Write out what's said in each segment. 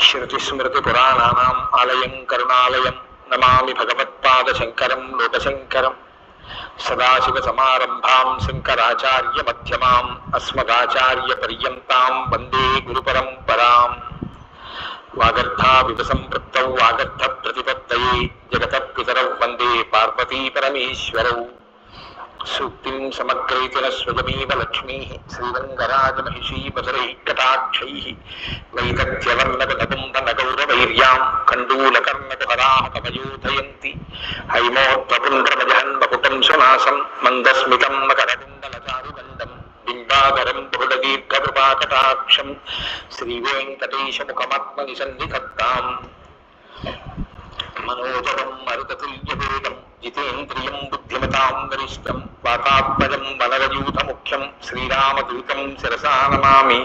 ஸ்ருதிஸ்மிருதிபுராணானாம் ஆலயம் கருணாலயம் நமாமி பகவத்பாதசங்கரம் லோகசங்கரம் சதாசிவசமாரம்பாம் சங்கராச்சாரிய மத்தியமாம் அஸ்மதாச்சாரிய பரியந்தாம் வந்தே குருபரம்பராம் வாகர்த்தாவிவசம்பிருத்தௌ வாகர்த்த பிரதிபத்தையே ஜெகதப்பிதரௌ வந்தே பார்வதி பரமேஸ்வரௌ सूक्तिं समग्रैतेन स्वयमेव लक्ष्मीः श्रीरङ्गराजमहिषीपसरैकटाक्षैः वैतत्यवर्णकटकुम्बनगौरवैर्यां कण्डूलकर्णकहराः कवयोधयन्ति हैमोत्वपुण्ड्रमजहन्मकुटं सुनासं मन्दस्मितं मकरकुण्डलचारुदण्डं बिम्बाकरं बहुलदीर्घकृपाकटाक्षं श्रीवेङ्कटेशमुखमात्मनिसन्निधत्ताम् మనోజవం మరుతతుల్యవేదం జితేంద్రియం బుద్ధిమతాం వరిష్టం వాతాత్మజం వనరయూతముఖ్యం శ్రీరామదూతం శిరసా నమామి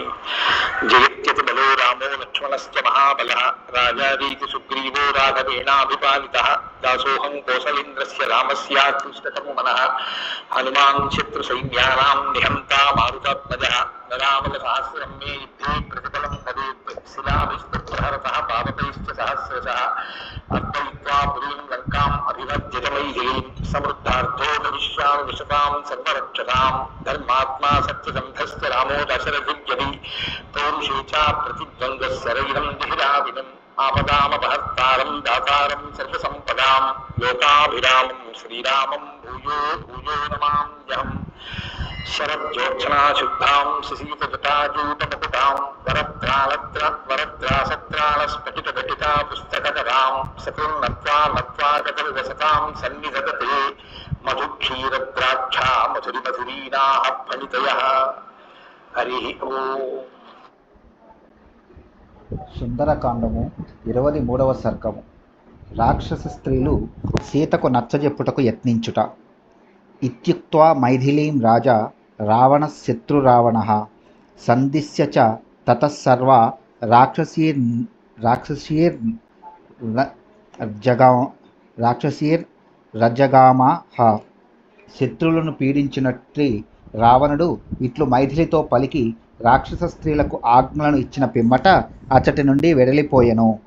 జయత్యతి బలో రామో లక్ష్మణశ్చ మహాబల రాజారీతి సుగ్రీవో రాఘవేణాభిపాలిత దాసోహం కోసలేంద్రస్య రామస్యాకృష్టతము మనః హనుమాన్ శత్రుసైన్యానాం నిహంతా మారుతాత్మజ నరామల సహస్రం మే యుద్ధే ప్రతిఫలం భవేత్ శిలాభిస్తహరతః పావకైశ్చ సహస్రశः समृद्धार्थो विश्वाम विशपाम सर्वरक्षताम धर्मात्मा सत्यसंधस्त रामो दशरथिव्यति पौरुषेचा प्रतिद्वन्द्व सरविदं दिहिराविदम् आपदामपहर्तारं दातारं सर्वसम्पदां लोकाभिरामं श्रीरामं भूयो भूयो नमाम्यहम् శరజ్యోత్సనాశుద్ధాం శశీతజటాజూటముకుటాం వరత్రాళత్ర వరత్రాసత్రాళస్ఫటికఘటికా పుస్తకధరాం సకృన్నత్వా నత్వా సన్నిధతతే మధుక్షీరద్రాక్షా మధురి మధురీనాః ఫణితయः హరి ఓ సుందరకాండము ఇరవై మూడవ సర్గము. రాక్షస స్త్రీలు సీతకు నచ్చజెప్పుటకు యత్నించుట. ఇత్యుక్త్వా మైథిలీం రాజా రావణ శత్రురావణ సందిశ్య చ తతఃసర్వ రాక్షసీర్ రాక్షసీర్ ర- జగా రాక్షసీర్ రజగామ హ శత్రువులను పీడించినట్టు రావణుడు ఇట్లు మైథిలితో పలికి రాక్షస స్త్రీలకు ఆజ్ఞలను ఇచ్చిన పిమ్మట అచ్చటి నుండి వెడలిపోయెను.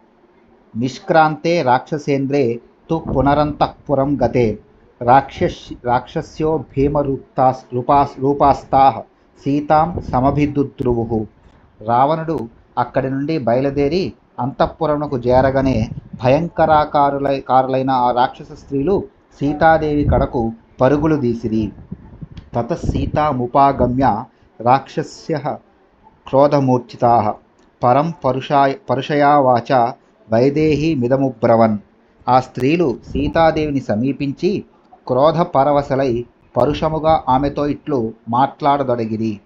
నిష్క్రాంతే రాక్షసేంద్రే తు పునరంతఃపురం గతే. రాక్షస్ రాక్షస్యో భీమరూప్తాస్ రూపాస్ రూపాస్తా సీతాం సమభిద్రువు రావణుడు అక్కడి నుండి బయలుదేరి అంతఃపురమునకు చేరగానే భయంకరాకారులై కారులైన ఆ రాక్షస స్త్రీలు సీతాదేవి కడకు పరుగులు తీసిరి. తత సీతాముపాగమ్య రాక్షస్య క్రోధమూర్ఛితా. పరం పరుషాయ పరుషయావాచ వైదేహి మిదముబ్రవన్. ఆ స్త్రీలు సీతాదేవిని సమీపించి క్రోధ పరవశలై పరుషముగా ఆమెతో ఇట్లు మాట్లాడదొడగిరి.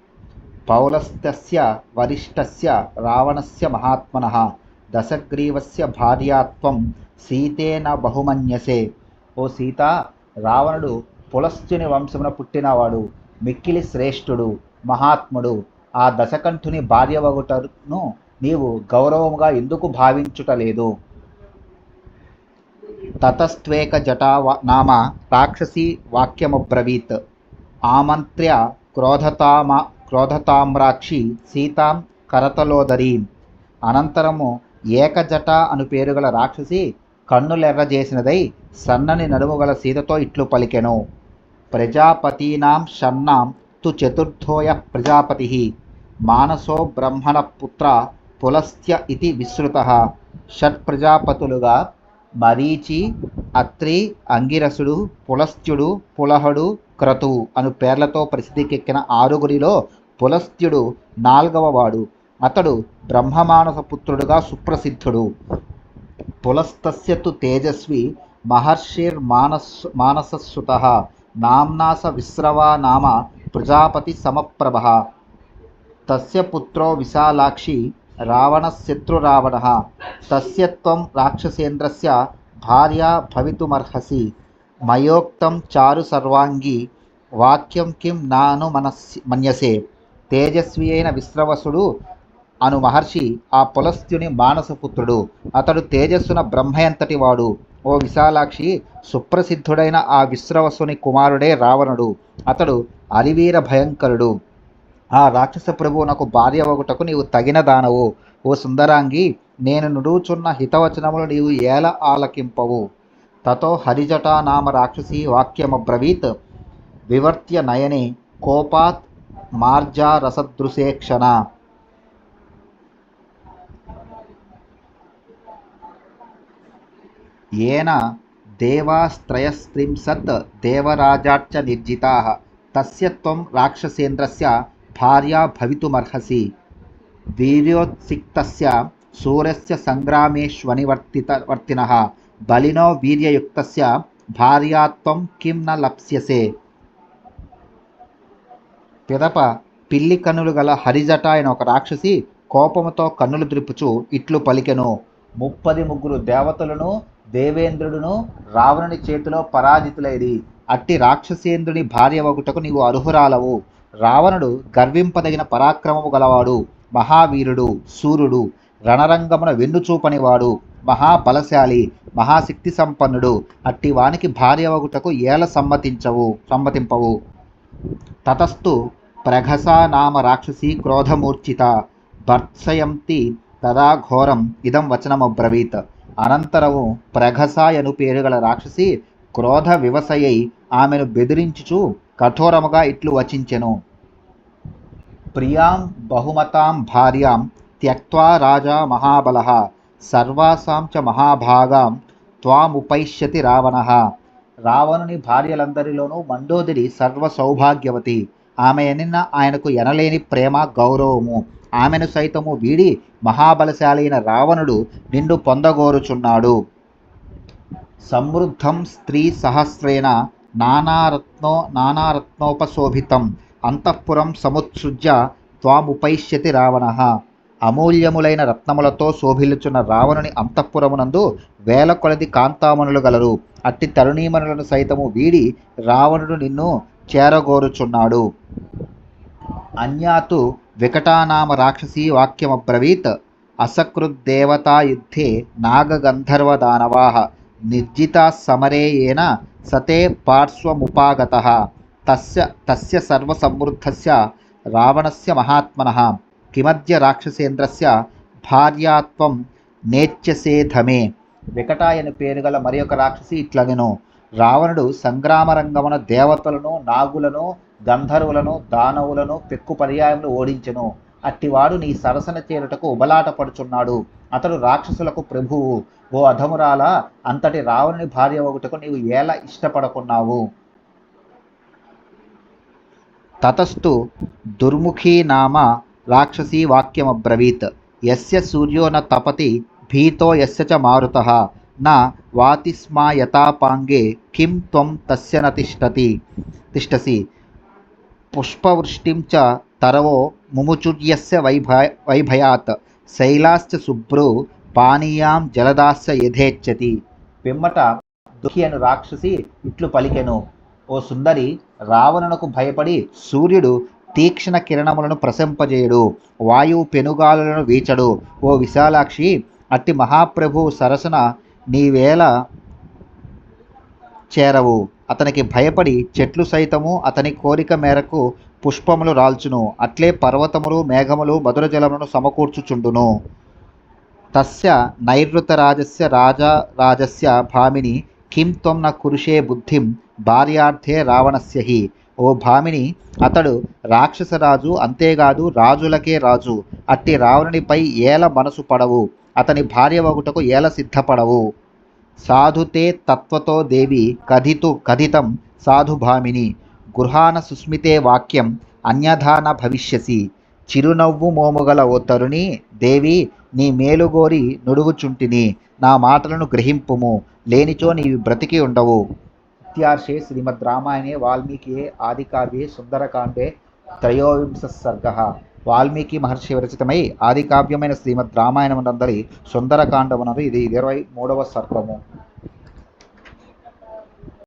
పౌలస్తస్య వరిష్టస్య రావణస్య మహాత్మన దశగ్రీవస్య భార్యాత్వం సీతేన బహుమన్యసే. ఓ సీత రావణుడు పులస్త్యుని వంశమున పుట్టినవాడు మిక్కిలి శ్రేష్ఠుడు మహాత్ముడు. ఆ దశకంఠుని భార్యవగుటను నీవు గౌరవముగా ఎందుకు భావించుటలేదు? తతస్త్వేక జటా నామ రాక్షసి వాక్యమబ్రవీత్. ఆమంత్ర్య క్రోధతామ క్రోధతామ్రాక్షి సీతాం కరతలోదరీం. అనంతరము ఏకజట అను పేరుగల రాక్షసి కన్నులెర్రజేసినదై సన్నని నడుముగల సీతతో ఇట్లు పలికెను. ప్రజాపతీనాం షన్నాం తు చతుర్థోయ ప్రజాపతి. మానసో బ్రహ్మణ పుత్ర పులస్త్య ఇది విశ్రుత షట్ ప్రజాపతులుగా మరీచి అత్రి అంగిరసుడు పులస్త్యుడు పులహుడు క్రతువు అను పేర్లతో ప్రసిద్ధికెక్కిన ఆరుగురిలో పులస్త్యుడు నాల్గవ వాడు. అతడు బ్రహ్మమానస పుత్రుడుగా సుప్రసిద్ధుడు. పులస్తస్యతు తేజస్వి మహర్షిర్ మానస్ మానససుత నామ్నాస విశ్రవా నామ ప్రజాపతి సమప్రభ. తస్య పుత్రో విశాలాక్షి రావణశత్రురావణः తస్య త్వం రాక్షసేంద్రస్య భార్యా భవితుమర్హసి మయోక్తం చారు సర్వాంగి వాక్యం కిం నాను మనస్ మన్యసే తేజస్వి అయిన విశ్రవసుడు అను మహర్షి ఆ పులస్త్యుని మానసపుత్రుడు అతడు తేజస్సున బ్రహ్మయంతటి వాడు। ఓ విశాలాక్షి సుప్రసిద్ధుడైన ఆ విశ్రవసుని కుమారుడే రావణుడు। అతడు అరివీర భయంకరుడు। ఆ రాక్షస ప్రభువు నాకు భార్య ఒకటకు నీవు తగిన దానవు. ఓ సుందరాంగి నేను నుడుచున్న హితవచనములు నీవు ఏల ఆలకింపవు? తతో హరిజటా నామ రాక్షసి వాక్యము బ్రవీత్. వివర్త్య నయని కోపాత్ మార్జా రసదృశేక్షణ. ఏన దేవాస్త్రయస్త్రింశత్ దేవరాజాచ నిర్జితా. తస్య త్వం రాక్షసేంద్రస్య భార్య భవితుమర్హసి. వీర్యోత్సిక్తస్య సూర్యస్య సంగ్రామేష్వనివర్తిత వర్తిన బలినో వీర్యయుక్తస్య భార్యాత్వం కిం న లప్స్యసే. పిదప పిల్లి కన్నులు గల హరిజట అయిన ఒక రాక్షసి కోపముతో కన్నులు దురుపుచు ఇట్లు పలికెను. ముప్పది ముగ్గురు దేవతలను దేవేంద్రుడును రావణుని చేతిలో పరాజితులైరి. అట్టి రాక్షసేంద్రుని భార్య ఒకటకు నీవు అర్హురాలవు. రావణుడు గర్వింపదగిన పరాక్రమము గలవాడు మహావీరుడు సూర్యుడు రణరంగమున వెన్నుచూపనివాడు మహాబలశాలి మహాశక్తి సంపన్నుడు అట్టి వానికి భార్య ఒకటకు ఏల సమ్మతించవు సమ్మతింపవు. తతస్తు ప్రఘసా నామ రాక్షసి క్రోధమూర్ఛిత భర్త్సయంతి తదా ఘోరం ఇదం వచనమబ్రవీత్. అనంతరము ప్రఘసాయను పేరుగల రాక్షసి క్రోధ వివసయై ఆమెను బెదిరించుచు కఠోరముగా ఇట్లు వచించెను. ప్రియాం బహుమతాం భార్యాం త్యక్వా రాజా మహాబల సర్వాసాం చ మహాభాగాం త్వాముపైష్యతి రావణ. రావణుని భార్యలందరిలోనూ మండోదిరి సర్వ సౌభాగ్యవతి ఆమె ఎనిన్న ఆయనకు ఎనలేని ప్రేమ గౌరవము. ఆమెను సైతము వీడి మహాబలశాలైన రావణుడు నిన్ను పొందగోరుచున్నాడు. సమృద్ధం స్త్రీ సహస్రేణ నానారత్నో నానారత్నోపశోభితం. అంతఃపురం సముత్సృజ్య త్వాముపైష్యతి రావణ. అమూల్యములైన రత్నములతో శోభిల్లుచున్న రావణుని అంతఃపురమునందు వేల కొలది కాంతామణులు గలరు. అట్టి తరుణీమణులను సైతము వీడి రావణుడు నిన్ను చేరగోరుచున్నాడు. అన్యాతు వికటానామ రాక్షసీ వాక్యమబ్రవీత్. అసకృద్దేవతాయుద్ధే నాగగంధర్వదానవా. నిర్జితా సమరే ఏన సతే పార్శ్వముపాగత. తస్య తస్య సర్వసమృద్ధస్య రావణస్య మహాత్మనః. కిమద్య రాక్షసేంద్రస్య భార్యాత్వం నేత్యసేధమే వికటాయని పేరు గల మరి ఒక రాక్షసి ఇట్లనెను. రావణుడు సంగ్రామరంగమున దేవతలను నాగులను గంధర్వులను దానవులను పెక్కు పర్యాయములు ఓడించెను. అట్టివాడు నీ సరసన చేరుటకు ఉబలాటపడుచున్నాడు. అతడు రాక్షసులకు ప్రభువు. ఓ అధమురాల అంతటి రావణుని భార్య ఒకటకు నీవు ఎలా ఇష్టపడకున్నావు? తతస్తు దుర్ముఖీ నామ రాక్షసీ వాక్యమబ్రవీత్. యస్య సూర్యో న తపతి భీతో యస్య చ మారుతః. న వాతిస్మాయతాపాంగే కిం త్వం తస్య నతిష్టతి తిష్టతి. తిష్టసి. పుష్పవృష్టిం చ తరవో ముముచుర్యస్య వైభ వైభయాత్ శైలాశ్చ శుభ్రు పానీయాం జలదాస్య యథేచ్చతి పిమ్మట దుఃఖి అను రాక్షసి ఇట్లు పలికెను. ఓ సుందరి రావణునకు భయపడి సూర్యుడు తీక్షణ కిరణములను ప్రశంపజేయుడు. వాయువు పెనుగాలులను వీచడు. ఓ విశాలాక్షి అట్టి మహాప్రభు సరసన నీవేళ చేరవు. అతనికి భయపడి చెట్లు సైతము అతని కోరిక మేరకు పుష్పములు రాల్చును. అట్లే పర్వతములు మేఘములు మధుర జలములను సమకూర్చుచుండును. తస్య నైరుతరాజస్య రాజా రాజస్య భామిని కిం త్వం న కురుషే బుద్ధిం భార్యార్థే రావణస్య హి ఓ భామిని అతడు రాక్షసరాజు అంతేకాదు రాజులకే రాజు. అట్టి రావణునిపై ఏల మనసు పడవు. అతని భార్య ఒకటకు ఏల సిద్ధపడవు. సాధుతే తత్వతో దేవి కథితు కథితం సాధుభామిని. గృహాన సుస్మితే వాక్యం అన్యధాన భవిష్యసి. చిరునవ్వు మోముగల ఓ తరుణి దేవి నీ మేలుగోరి నుడుగుచుంటిని. నా మాటలను గ్రహింపుము లేనిచో నీవి బ్రతికి ఉండవు. ఇత్యార్షే శ్రీమద్ రామాయణే వాల్మీకి ఆదికావ్యే సుందరకాండే త్రయోవింశ సర్గ. వాల్మీకి మహర్షి విరచితమై ఆది కావ్యమైన శ్రీమద్ రామాయణమునందరి సుందరకాండమునది ఇది ఇరవై మూడవ సర్గము